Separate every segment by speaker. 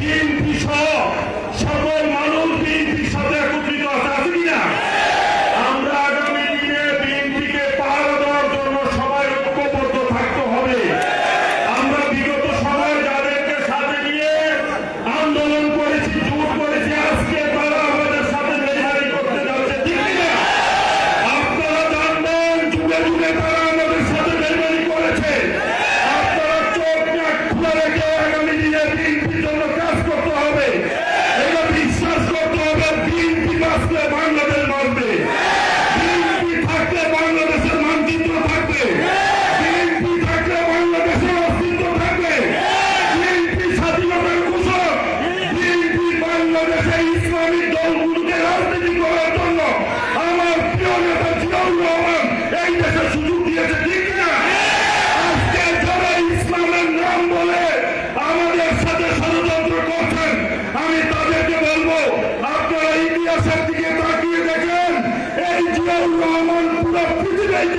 Speaker 1: Dean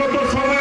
Speaker 1: বিগত সময়ে